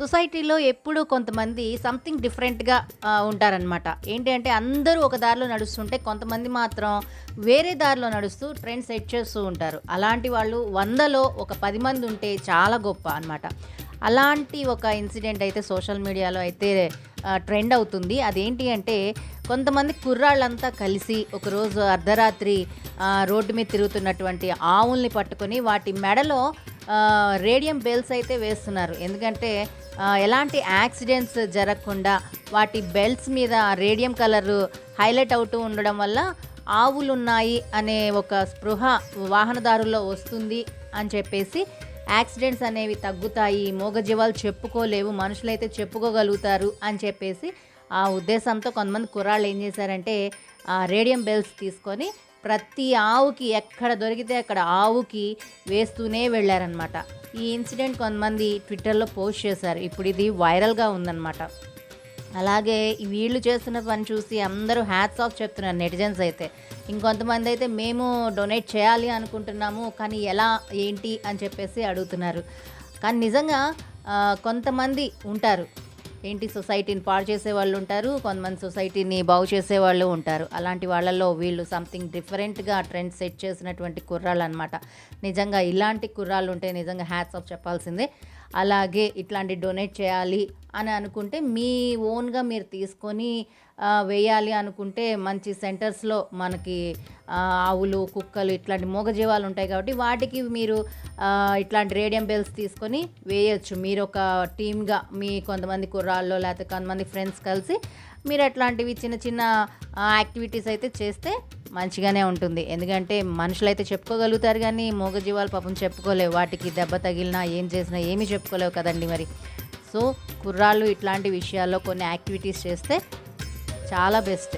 సొసైటీలో ఎప్పుడు కొంతమంది సంథింగ్ డిఫరెంట్గా ఉంటారనమాట ఏంటి అంటే అందరూ ఒక దారిలో నడుస్తుంటే కొంతమంది మాత్రం వేరే దారిలో నడుస్తూ ట్రెండ్ సెట్ చేస్తూ ఉంటారు. అలాంటి వాళ్ళు వందలో ఒక పది మంది ఉంటే చాలా గొప్ప అనమాట అలాంటి ఒక ఇన్సిడెంట్ అయితే సోషల్ మీడియాలో అయితే ట్రెండ్ అవుతుంది. అదేంటి అంటే కొంతమంది కుర్రాళ్ళంతా కలిసి ఒకరోజు అర్ధరాత్రి రోడ్డు మీద తిరుగుతున్నటువంటి ఆవుల్ని పట్టుకొని వాటి మెడలో రేడియం బెల్స్ అయితే వేస్తున్నారు. ఎందుకంటే ఎలాంటి యాక్సిడెంట్స్ జరగకుండా వాటి బెల్ట్స్ మీద రేడియం కలర్ హైలైట్ అవుతూ ఉండడం వల్ల ఆవులు ఉన్నాయి అనే ఒక స్పృహ వాహనదారుల్లో వస్తుంది అని చెప్పేసి యాక్సిడెంట్స్ అనేవి తగ్గుతాయి మూగజీవాలు చెప్పుకోలేవు మనుషులైతే చెప్పుకోగలుగుతారు అని చెప్పేసి ఆ ఉద్దేశంతో కొంతమంది కుర్రాళ్ళు ఏం చేశారంటే ఆ రేడియం బెల్స్ తీసుకొని ప్రతి ఆవుకి ఎక్కడ దొరికితే అక్కడ ఆవుకి వేస్తూనే వెళ్ళారనమాట ఈ ఇన్సిడెంట్ కొంతమంది ట్విట్టర్లో పోస్ట్ చేశారు. ఇప్పుడు ఇది వైరల్గా ఉందన్నమాట. అలాగే వీళ్ళు చేస్తున్న పని చూసి అందరూ హ్యాట్స్ ఆఫ్ చెప్తున్నారు నెటిజన్స్ అయితే. ఇంకొంతమంది అయితే మేము డొనేట్ చేయాలి అనుకుంటున్నాము కానీ ఎలా ఏంటి అని చెప్పేసి అడుగుతున్నారు. కానీ నిజంగా కొంతమంది ఉంటారు. ఏంటి సొసైటీని పాడు చేసే వాళ్ళు ఉంటారు కొంతమంది సొసైటీని బాగు చేసే వాళ్ళు ఉంటారు. అలాంటి వాళ్ళల్లో వీళ్ళు సంథింగ్ డిఫరెంట్గా ట్రెండ్ సెట్ చేసినటువంటి కుర్రాళ్ళు అనమాట నిజంగా ఇలాంటి కుర్రాళ్ళు ఉంటే నిజంగా హ్యాట్స్ ఆఫ్ చెప్పాల్సిందే. అలాగే ఇట్లాంటి డొనేట్ చేయాలి అని అనుకుంటే మీ ఓన్గా మీరు తీసుకొని వేయాలి అనుకుంటే మంచి సెంటర్స్లో మనకి ఆవులు కుక్కలు ఇట్లాంటి మూగజీవాలు ఉంటాయి కాబట్టి వాటికి మీరు ఇట్లాంటి రేడియం బెల్స్ తీసుకొని వేయచ్చు. మీరు ఒక టీమ్గా మీ కొంతమంది కుర్రాళ్ళు లేకపోతే కొంతమంది ఫ్రెండ్స్ కలిసి మీరు అట్లాంటివి చిన్న చిన్న యాక్టివిటీస్ అయితే చేస్తే మంచిగానే ఉంటుంది. ఎందుకంటే మనుషులు అయితే చెప్పుకోగలుగుతారు కానీ మూగజీవాలు పాపం చెప్పుకోలేవు. వాటికి దెబ్బ తగిలినా ఏం చేసినా ఏమీ చెప్పుకోలేవు కదండి మరి. సో కుర్రాళ్ళు ఇట్లాంటి విషయాల్లో కొన్ని యాక్టివిటీస్ చేస్తే చాలా బెస్ట్.